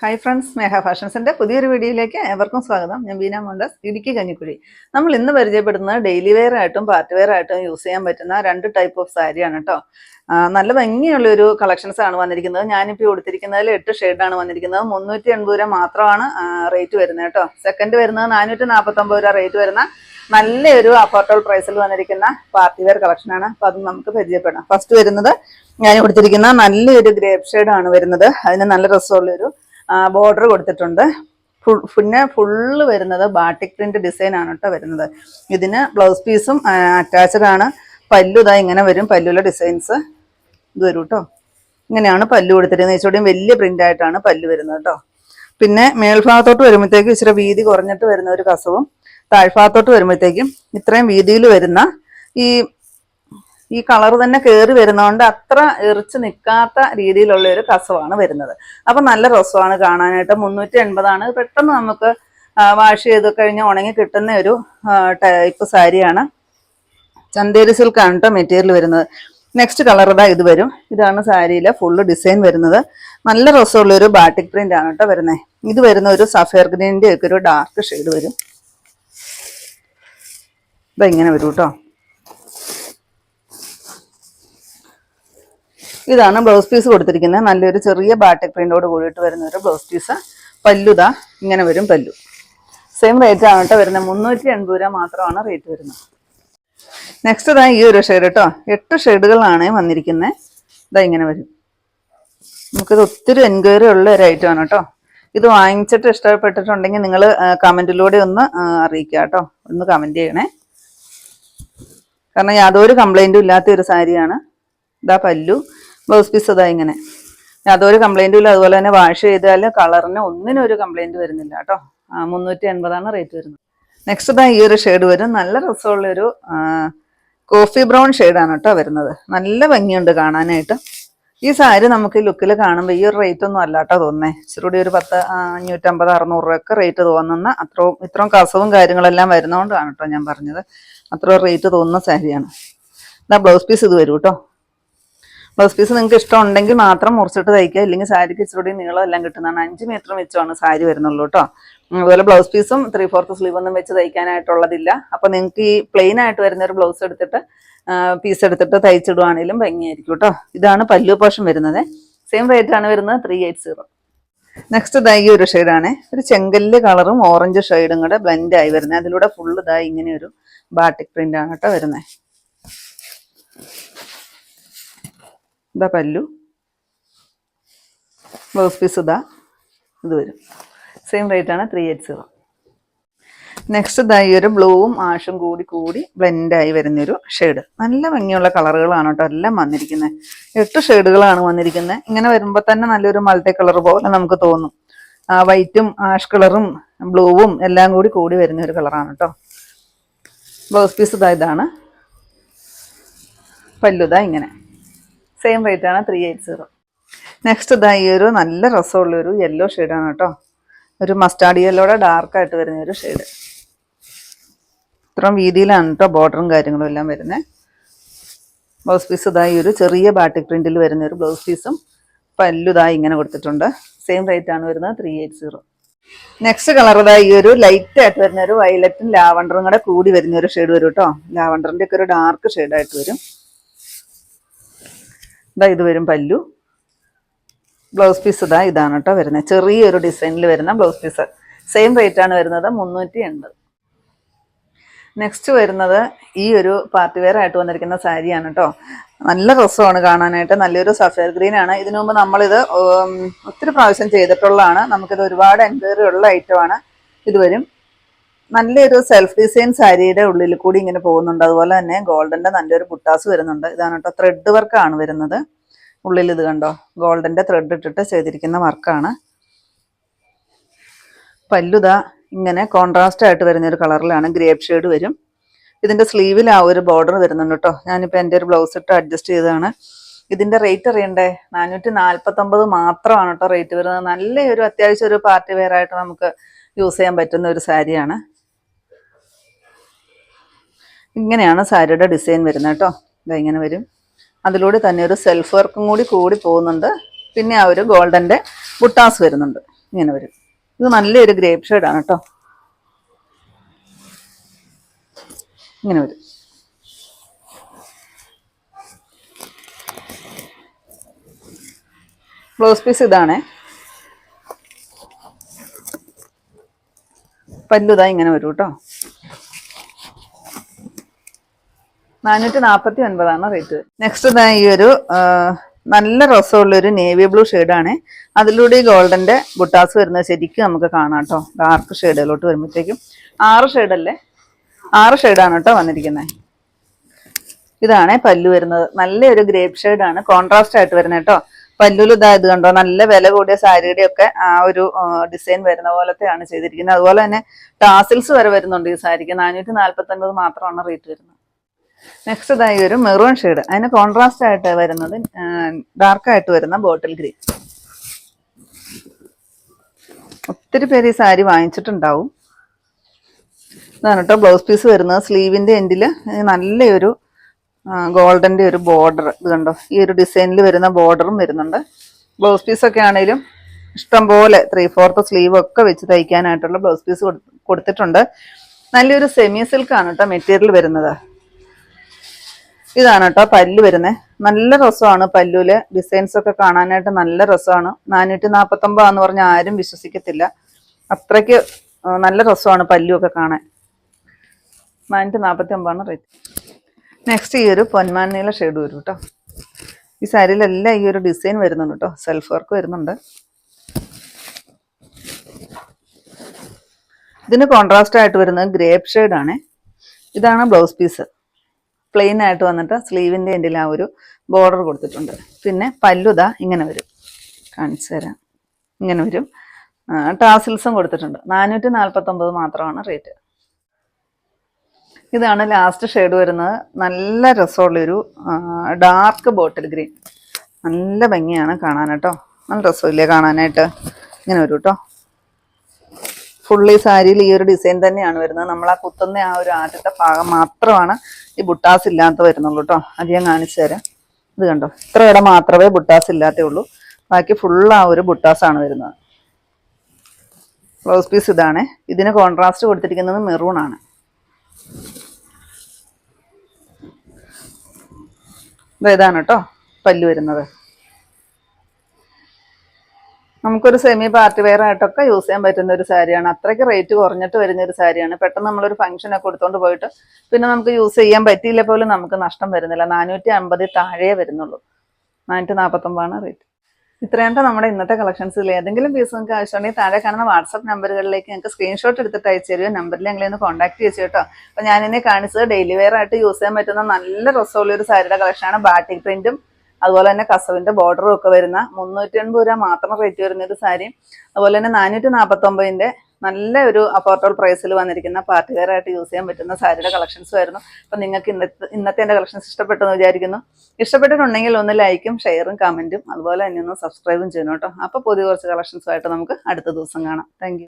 Hi friends സ്നേഹ ഫാഷൻസിന്റെ പുതിയൊരു വീഡിയോയിലേക്ക് ഏവർക്കും സ്വാഗതം. ഞാൻ ബീന മോണ്ടസ് ഇടുക്കി കഞ്ഞിക്കുഴി. നമ്മൾ ഇന്ന് പരിചയപ്പെടുന്നത് ഡെയിലി വെയർ ആയിട്ടും പാർട്ടി വെയർ ആയിട്ടും യൂസ് ചെയ്യാൻ പറ്റുന്ന രണ്ട് ടൈപ്പ് ഓഫ് സാരിയാണ് കേട്ടോ നല്ല ഭംഗിയുള്ള ഒരു കളക്ഷൻസ് ആണ് വന്നിരിക്കുന്നത്. ഞാനിപ്പോൾ കൊടുത്തിരിക്കുന്നതിൽ എട്ട് ഷെയ്ഡാണ് വന്നിരിക്കുന്നത്. മുന്നൂറ്റി എൺപത് രൂപ മാത്രമാണ് റേറ്റ് വരുന്നത് കേട്ടോ സെക്കൻഡ് വരുന്നത് നാനൂറ്റി നാൽപ്പത്തൊമ്പത് രൂപ റേറ്റ് വരുന്ന നല്ലൊരു അഫോർഡബിൾ പ്രൈസിൽ വന്നിരിക്കുന്ന പാർട്ടി വെയർ കളക്ഷനാണ് അപ്പോൾ അത് നമുക്ക് പരിചയപ്പെടാം. ഫസ്റ്റ് വരുന്നത് ഞാൻ കൊടുത്തിരിക്കുന്ന നല്ലൊരു ഗ്രേപ്പ് ഷെയ്ഡാണ് വരുന്നത്. അതിന് നല്ല രസമുള്ളൊരു ബോർഡർ കൊടുത്തിട്ടുണ്ട്. പിന്നെ ഫുള്ള് വരുന്നത് ബാട്ടിക് പ്രിന്റ് ഡിസൈൻ ആണ് കേട്ടോ വരുന്നത്. ഇതിന് ബ്ലൗസ് പീസും അറ്റാച്ച്ഡ് ആണ്. പല്ലു ഇതാ ഇങ്ങനെ വരും. പല്ലുള്ള ഡിസൈൻസ് ഇത് വരും കേട്ടോ ഇങ്ങനെയാണ് പല്ലു കൊടുത്തിരുന്നത് ഇച്ചിരിയും വലിയ പ്രിന്റ് ആയിട്ടാണ് പല്ലു വരുന്നത് കേട്ടോ പിന്നെ മേൽഭാഗത്തോട്ട് വരുമ്പോഴത്തേക്കും ഇച്ചിരി വീതി കുറഞ്ഞിട്ട് വരുന്ന ഒരു കസവും താഴ്ഭാഗത്തോട്ട് വരുമ്പോഴത്തേക്കും ഇത്രയും വീതിയിൽ വരുന്ന ഈ ഈ കളർ തന്നെ കയറി വരുന്നതുകൊണ്ട് അത്ര എറിച്ച് നിൽക്കാത്ത രീതിയിലുള്ള ഒരു കസവാണ് വരുന്നത്. അപ്പൊ നല്ല രസമാണ് കാണാനായിട്ട്. മുന്നൂറ്റി എൺപതാണ് പെട്ടെന്ന് നമുക്ക് വാഷ് ചെയ്ത് കഴിഞ്ഞ് ഉണങ്ങി കിട്ടുന്ന ഒരു ടൈപ്പ് സാരിയാണ്. ചന്തേരി സിൽക്കാണ് കേട്ടോ മെറ്റീരിയൽ വരുന്നത്. നെക്സ്റ്റ് കളർ ഇതാ ഇത് വരും. ഇതാണ് സാരിയിലെ ഫുള്ള് ഡിസൈൻ വരുന്നത്. നല്ല രസമുള്ള ഒരു ബാട്ടിക് പ്രിന്റ് ആണ് കേട്ടോ വരുന്നത് ഇത് വരുന്ന ഒരു സഫയർ ഗ്രീനിന്റെ ഒക്കെ ഒരു ഡാർക്ക് ഷെയ്ഡ് വരും. ഇതാ ഇങ്ങനെ വരും കേട്ടോ ഇതാണ് ബ്ലൗസ് പീസ് കൊടുത്തിരിക്കുന്നത്. നല്ലൊരു ചെറിയ ബാട്ടിക് പ്രിന്റോട് കൂടിയിട്ട് വരുന്ന ഒരു ബ്ലൗസ് പീസ്. പല്ലുതാ ഇങ്ങനെ വരും പല്ലു. സെയിം റേറ്റ് ആണ് കേട്ടോ വരുന്നത്. മുന്നൂറ്റി എൺപത് രൂപ മാത്രമാണ് റേറ്റ് വരുന്നത്. നെക്സ്റ്റ് ഇതാ ഈ ഒരു ഷെയ്ഡ് കേട്ടോ. എട്ട് ഷെയ്ഡുകളാണ് വന്നിരിക്കുന്നത്. ഇതാ ഇങ്ങനെ വരും. നമുക്കിത് ഒത്തിരി എൻക്വയറി ഉള്ള ഒരു ഐറ്റം ആണ് കേട്ടോ. ഇത് വാങ്ങിച്ചിട്ട് ഇഷ്ടപ്പെട്ടിട്ടുണ്ടെങ്കിൽ നിങ്ങൾ കമന്റിലൂടെ ഒന്ന് അറിയിക്കുക കേട്ടോ. ഒന്ന് കമന്റ് ചെയ്യണേ. കാരണം യാതൊരു കംപ്ലൈന്റും ഇല്ലാത്ത ഒരു സാരിയാണ്. ഇതാ പല്ലു. ബ്ലൗസ് പീസ് അതാ ഇങ്ങനെ. അതൊരു കംപ്ലൈന്റും ഇല്ല. അതുപോലെ തന്നെ വാഷ് ചെയ്താൽ കളറിന് ഒന്നിനും ഒരു കംപ്ലൈന്റ് വരുന്നില്ല കേട്ടോ. മുന്നൂറ്റി എൺപതാണ് റേറ്റ് വരുന്നത്. നെക്സ്റ്റ് ഈ ഒരു ഷെയ്ഡ് വരും. നല്ല രസമുള്ളൊരു കോഫി ബ്രൗൺ ഷെയ്ഡാണ് കേട്ടോ വരുന്നത്. നല്ല ഭംഗിയുണ്ട് കാണാനായിട്ട്. ഈ സാരി നമുക്ക് ലുക്കിൽ കാണുമ്പോൾ ഈ ഒരു റേറ്റ് ഒന്നും അല്ല കേട്ടോ തോന്നേ ഇച്ചിരി ഒരു പത്ത് അഞ്ഞൂറ്റമ്പത് അറുന്നൂറ് രൂപയൊക്കെ റേറ്റ് തോന്നുന്ന അത്രയും ഇത്രയും കസവും കാര്യങ്ങളെല്ലാം വരുന്നതുകൊണ്ടാണ് കേട്ടോ ഞാൻ പറഞ്ഞത്. അത്ര റേറ്റ് തോന്നുന്ന സാരിയാണ്. ഇതാ ബ്ലൗസ് പീസ് ഇത് വരും കേട്ടോ. ബ്ലൗസ് പീസ് നിങ്ങൾക്ക് ഇഷ്ടമുണ്ടെങ്കിൽ മാത്രം മുറിച്ചിട്ട് തയ്ക്കുക. ഇല്ലെങ്കിൽ സാരിക്ക് ഇച്ചിരി നീളം എല്ലാം കിട്ടുന്നതാണ്. അഞ്ച് മീറ്റർ വെച്ചാണ് സാരി വരുന്നുള്ളൂ കേട്ടോ അതുപോലെ ബ്ലൗസ് പീസും ത്രീ ഫോർത്ത് സ്ലീവ് ഒന്നും വെച്ച് തയ്ക്കാനായിട്ടുള്ളതില്ല. അപ്പോൾ നിങ്ങൾക്ക് ഈ പ്ലെയിൻ ആയിട്ട് വരുന്ന ഒരു ബ്ലൗസ് എടുത്തിട്ട് പീസ് എടുത്തിട്ട് തയ്ച്ചിടുവാണെങ്കിലും ഭംഗിയായിരിക്കും കേട്ടോ ഇതാണ് പല്ലു പോഷൻ വരുന്നത്. സെയിം റേറ്റ് ആണ് വരുന്നത് ത്രീ എയ്റ്റ് സീറോ നെക്സ്റ്റ് ഇതാ ഈ ഒരു ഷെയ്ഡാണ് ഒരു ചെങ്കല്ല് കളറും ഓറഞ്ച് ഷെയ്ഡും കൂടെ ബ്ലെൻഡ് ആയി വരുന്നത്. അതിലൂടെ ഫുള്ള് ഇതായി ഇങ്ങനെ ഒരു ബാട്ടിക് പ്രിന്റ് ആണ് കേട്ടോ വരുന്നത്. ഇതാ പല്ലു. ബ്ലൗസ് പീസ് ഇതാ ഇത് വരും. സെയിം റേറ്റ് ആണ് ത്രീ എയ്റ്റ് സീറോ നെക്സ്റ്റ് ഇതാ ഈ ഒരു ബ്ലൂവും ആഷും കൂടി കൂടി ബ്ലെൻഡായി വരുന്നൊരു ഷെയ്ഡ് നല്ല ഭംഗിയുള്ള കളറുകളാണ് കേട്ടോ എല്ലാം വന്നിരിക്കുന്നത് എട്ട് ഷെയ്ഡുകളാണ് വന്നിരിക്കുന്നത് ഇങ്ങനെ വരുമ്പോൾ തന്നെ നല്ലൊരു മൾട്ടി കളർ പോലെ നമുക്ക് തോന്നും. ആ വൈറ്റും ആഷ് കളറും ബ്ലൂവും എല്ലാം കൂടി കൂടി വരുന്ന ഒരു കളറാണ് കേട്ടോ. ബ്ലൗസ് പീസ് ഇതാ ഇതാണ്. പല്ലുതാ ഇങ്ങനെ. സെയിം റേറ്റ് ആണ് ത്രീ എയ്റ്റ് സീറോ നെക്സ്റ്റ് ഇതാ ഈ ഒരു നല്ല രസമുള്ള ഒരു യെല്ലോ ഷെയ്ഡാണ് കേട്ടോ. ഒരു മസ്റ്റാർഡ് യെല്ലോടെ ഡാർക്കായിട്ട് വരുന്ന ഒരു ഷെയ്ഡ് ഇത്രയും വീതിയിലാണ് കേട്ടോ ബോർഡറും കാര്യങ്ങളും എല്ലാം വരുന്നത് ബ്ലൗസ് പീസ് ഇതായി ഒരു ചെറിയ ബാട്ടിക് പ്രിന്റിൽ വരുന്ന ഒരു ബ്ലൗസ് പീസും പല്ലുതായി ഇങ്ങനെ കൊടുത്തിട്ടുണ്ട്. സെയിം റേറ്റ് ആണ് വരുന്നത് three eight zero next colour ഇതാ ഈ ഒരു ലൈറ്റ് ആയിട്ട് വരുന്ന ഒരു വയലറ്റും ലാവണ്ടറും കൂടെ കൂടി വരുന്ന ഒരു ഷെയ്ഡ് വരും കേട്ടോ. ലാവണ്ടറിന്റെ ഒക്കെ ഒരു ഡാർക്ക് ഷെയ്ഡായിട്ട് വരും. ഇതാ ഇത് വരും പല്ലു. ബ്ലൗസ് പീസ് ഇതാ ഇതാണ് കേട്ടോ വരുന്നത്. ചെറിയൊരു ഡിസൈനിൽ വരുന്ന ബ്ലൗസ് പീസ്. സെയിം റേറ്റ് ആണ് വരുന്നത് മുന്നൂറ്റി എൺപത്. നെക്സ്റ്റ് വരുന്നത് ഈ ഒരു പാർട്ടി വെയർ ആയിട്ട് വന്നിരിക്കുന്ന സാരിയാണ് കേട്ടോ. നല്ല രസമാണ് കാണാനായിട്ട്. നല്ലൊരു സഫയർ ഗ്രീൻ ആണ്. ഇതിനു മുമ്പ് നമ്മളിത് ഒത്തിരി പ്രാവശ്യം ചെയ്തിട്ടുള്ളതാണ്. നമുക്കിത് ഒരുപാട് എൻക്വയറി ഉള്ള ഐറ്റമാണ് ഇത് വരും. നല്ലൊരു സെൽഫ് ഡിസൈൻ സാരിയുടെ ഉള്ളിൽ കൂടി ഇങ്ങനെ പോകുന്നുണ്ട്. അതുപോലെ തന്നെ ഗോൾഡന്റെ നല്ലൊരു പുട്ടാസ് വരുന്നുണ്ട്. ഇതാണ് കേട്ടോ ത്രെഡ് വർക്കാണ് വരുന്നത്. ഉള്ളിൽ ഇത് കണ്ടോ? ഗോൾഡന്റെ ത്രെഡ് ഇട്ടിട്ട് ചെയ്തിരിക്കുന്ന വർക്കാണ് പല്ലുത ഇങ്ങനെ കോൺട്രാസ്റ്റ് ആയിട്ട് വരുന്ന ഒരു കളറിലാണ് ഗ്രേപ്പ് ഷെയ്ഡ് വരും. ഇതിന്റെ സ്ലീവിൽ ആ ഒരു ബോർഡർ വരുന്നുണ്ട് കേട്ടോ. ഞാനിപ്പോൾ എന്റെ ഒരു ബ്ലൗസ് ഇട്ട് അഡ്ജസ്റ്റ് ചെയ്തതാണ്. ഇതിന്റെ റേറ്റ് അറിയണ്ടേ? നാനൂറ്റി നാൽപ്പത്തൊമ്പത് മാത്രമാണ് കേട്ടോ റേറ്റ് വരുന്നത്. നല്ല ഒരു അത്യാവശ്യം ഒരു പാർട്ടി വെയർ ആയിട്ട് നമുക്ക് യൂസ് ചെയ്യാൻ പറ്റുന്ന ഒരു സാരിയാണ്. ഇങ്ങനെയാണ് സാരിയുടെ ഡിസൈൻ വരുന്നത് കേട്ടോ. ഇതാ ഇങ്ങനെ വരും. അതിലൂടെ തന്നെ ഒരു സെൽഫ് വർക്കും കൂടി കൂടി പോകുന്നുണ്ട്. പിന്നെ ആ ഒരു ഗോൾഡന്റെ ബുട്ടാസ് വരുന്നുണ്ട്. ഇങ്ങനെ വരും. ഇത് നല്ലൊരു ഗ്രേപ്പ് ഷെയ്ഡാണ് കേട്ടോ. ഇങ്ങനെ വരും. Blouse piece ഇതാണേ. പല്ലുതാ ഇങ്ങനെ വരും കേട്ടോ. നാനൂറ്റി നാൽപ്പത്തി ഒൻപതാണ് റേറ്റ്. നെക്സ്റ്റ് ഇതാ ഈ ഒരു നല്ല രസമുള്ള ഒരു നേവി ബ്ലൂ ഷെയ്ഡാണ് അതിലൂടെ ഈ ഗോൾഡന്റെ ബുട്ടാസ് വരുന്നത് ശരിക്കും നമുക്ക് കാണാം കേട്ടോ ഡാർക്ക് ഷെയ്ഡുകളോട്ട് വരുമ്പോഴത്തേക്കും. ആറ് ഷെയ്ഡല്ലേ ആറ് ഷെയ്ഡാണ് കേട്ടോ വന്നിരിക്കുന്നത് ഇതാണ് പല്ലു വരുന്നത്. നല്ലൊരു ഗ്രേപ്പ് ഷെയ്ഡാണ് കോൺട്രാസ്റ്റ് ആയിട്ട് വരുന്നത് കേട്ടോ പല്ലുവിൽ ഇതായത് കണ്ടോ? നല്ല വില കൂടിയ സാരിയുടെ ഒക്കെ ആ ഒരു ഡിസൈൻ വരുന്ന പോലത്തെയാണ് ചെയ്തിരിക്കുന്നത് അതുപോലെ തന്നെ ടാസിൽസ് വരെ വരുന്നുണ്ട് ഈ സാരിക്ക്. നാനൂറ്റി നാല്പത്തി ഒൻപത് മാത്രമാണ് റേറ്റ് വരുന്നത്. നെക്സ്റ്റ് ഇതായി ഒരു മെറൂൺ ഷെയ്ഡ് അതിന് കോൺട്രാസ്റ്റ് ആയിട്ട് വരുന്നത് ഡാർക്കായിട്ട് വരുന്ന ബോട്ടിൽ ഗ്രീൻ ഒത്തിരി പേര് ഈ സാരി വാങ്ങിച്ചിട്ടുണ്ടാവും. ഇതാണ് കേട്ടോ ബ്ലൗസ് പീസ് വരുന്നത്. സ്ലീവിന്റെ എൻഡിൽ നല്ലൊരു ഗോൾഡന്റെ ഒരു ബോർഡർ ഇത് കണ്ടോ? ഈ ഒരു ഡിസൈനിൽ വരുന്ന ബോർഡറും വരുന്നുണ്ട്. ബ്ലൗസ് പീസൊക്കെ ആണെങ്കിലും ഇഷ്ടംപോലെ ത്രീ ഫോർത്ത് സ്ലീവ് ഒക്കെ വെച്ച് തയ്ക്കാനായിട്ടുള്ള ബ്ലൗസ് പീസ് കൊടുത്തിട്ടുണ്ട്. നല്ലൊരു സെമി സിൽക്കാണ് കേട്ടോ മെറ്റീരിയൽ വരുന്നത്. ഇതാണ് കേട്ടോ പല്ല് വരുന്നത് നല്ല രസമാണ് പല്ലുൽ. ഡിസൈൻസ് ഒക്കെ കാണാനായിട്ട് നല്ല രസമാണ്. നാനൂറ്റി നാൽപ്പത്തൊമ്പതാന്ന് പറഞ്ഞാൽ ആരും വിശ്വസിക്കത്തില്ല. അത്രയ്ക്ക് നല്ല രസമാണ് പല്ലുമൊക്കെ കാണാൻ. നാനൂറ്റി നാൽപ്പത്തി ഒമ്പതാണ് റേറ്റ് നെക്സ്റ്റ് ഈ ഒരു പൊന്മാനയിലെ ഷെയ്ഡ് വരും കേട്ടോ. ഈ സാരിയിലെല്ലാം ഈ ഒരു ഡിസൈൻ വരുന്നുണ്ട് കേട്ടോ. സെൽഫ് വർക്ക് വരുന്നുണ്ട്. ഇതിന് കോൺട്രാസ്റ്റ് ആയിട്ട് വരുന്നത് ഗ്രേപ്പ് ഷെയ്ഡാണ് ഇതാണ് ബ്ലൗസ് പീസ് പ്ലെയിൻ ആയിട്ട് വന്നിട്ട് സ്ലീവിന്റെ എൻഡിൽ ആ ഒരു ബോർഡർ കൊടുത്തിട്ടുണ്ട്. പിന്നെ പല്ലുത ഇങ്ങനെ വരും. കാണിച്ചു തരാം. ഇങ്ങനെ വരും. ടാസിൽസും കൊടുത്തിട്ടുണ്ട്. നാനൂറ്റി നാൽപ്പത്തൊമ്പത് മാത്രമാണ് റേറ്റ് ഇതാണ് ലാസ്റ്റ് ഷെയ്ഡ് വരുന്നത്. നല്ല രസമുള്ളൊരു ഡാർക്ക് ബോട്ടിൽ ഗ്രീൻ നല്ല ഭംഗിയാണ് കാണാൻ കേട്ടോ. നല്ല രസമില്ലേ കാണാനായിട്ട്? ഇങ്ങനെ വരും കേട്ടോ ഫുള്ളി സാരിയിൽ ഈ ഒരു ഡിസൈൻ തന്നെയാണ് വരുന്നത്. നമ്മൾ ആ കുത്തുന്ന ആ ഒരു ആദ്യത്തെ ഭാഗം മാത്രമാണ് ഈ ബുട്ടാസ് ഇല്ലാത്ത വരുന്നുള്ളൂ കേട്ടോ അത് ഞാൻ കാണിച്ചു തരാം. ഇത് കണ്ടോ? ഇത്ര ഇടം മാത്രമേ ബുട്ടാസ് ഇല്ലാത്തേ ഉള്ളൂ. ബാക്കി ഫുൾ ആ ഒരു ബുട്ടാസ് ആണ് വരുന്നത്. ബ്ലൗസ് പീസ് ഇതാണ്. ഇതിന് കോൺട്രാസ്റ്റ് കൊടുത്തിരിക്കുന്നത് മെറൂൺ ആണ്. ഇത് ഇതാണ് കേട്ടോ പല്ല് വരുന്നത്. നമുക്കൊരു സെമി പാർട്ടി വെയർ ആയിട്ടൊക്കെ യൂസ് ചെയ്യാൻ പറ്റുന്ന ഒരു സാരിയാണ്. അത്രയ്ക്ക് റേറ്റ് കുറഞ്ഞിട്ട് വരുന്ന ഒരു സാരിയാണ്. പെട്ടെന്ന് നമ്മളൊരു ഫംഗ്ഷനൊക്കെ കൊടുത്തോണ്ട് പോയിട്ട് പിന്നെ നമുക്ക് യൂസ് ചെയ്യാൻ പറ്റിയില്ല പോലും നമുക്ക് നഷ്ടം വരുന്നില്ല. നാനൂറ്റി അമ്പതിൽ താഴെ വരുന്നുള്ളൂ. നാനൂറ്റി നാൽപ്പത്തൊമ്പതാണ് റേറ്റ് ഇത്രയാണ് നമ്മുടെ ഇന്നത്തെ കളക്ഷൻസിൽ ഏതെങ്കിലും പീസ് നിങ്ങൾക്ക് ആവശ്യമുണ്ടെങ്കിൽ താഴെ കാണുന്ന വാട്സപ്പ് നമ്പറുകളിലേക്ക് നിങ്ങൾക്ക് സ്ക്രീൻഷോട്ട് എടുത്തിട്ട് അയച്ചു തരുമോ നമ്പറിൽ ഞങ്ങളെ ഒന്ന് കോൺടാക്ട് ചെയ്തു കേട്ടോ അപ്പോൾ ഞാനിന്നെ കാണിച്ചത് ഡെയിലി വെയർ ആയിട്ട് യൂസ് ചെയ്യാൻ പറ്റുന്ന നല്ല രസമുള്ള ഒരു സാരിയുടെ കളക്ഷനാണ് ബാറ്റിക് പ്രിന്റും അതുപോലെ തന്നെ കസവിന്റെ ബോർഡറും ഒക്കെ വരുന്ന മുന്നൂറ്റി എൺപത് രൂപ മാത്രം റേറ്റ് വരുന്ന ഒരു സാരി അതുപോലെ തന്നെ നാനൂറ്റി നാൽപ്പത്തൊമ്പതിന്റെ നല്ല ഒരു അഫോർഡബിൾ പ്രൈസിൽ വന്നിരിക്കുന്ന പാർട്ടി ആയിട്ട് യൂസ് ചെയ്യാൻ പറ്റുന്ന സാരിയുടെ കളക്ഷൻസ് ആയിരുന്നു അപ്പം നിങ്ങൾക്ക് ഇന്നത്തെ ഇന്നത്തെ എന്റെ കളക്ഷൻസ് ഇഷ്ടപ്പെട്ടെന്ന് വിചാരിക്കുന്നു. ഇഷ്ടപ്പെട്ടിട്ടുണ്ടെങ്കിൽ ഒന്ന് ലൈക്കും ഷെയറും കമന്റും അതുപോലെ തന്നെ ഒന്ന് സബ്സ്ക്രൈബും ചെയ്യണം കേട്ടോ. അപ്പോൾ പുതിയ കുറച്ച് കളക്ഷൻസുമായിട്ട് നമുക്ക് അടുത്ത ദിവസം കാണാം. താങ്ക്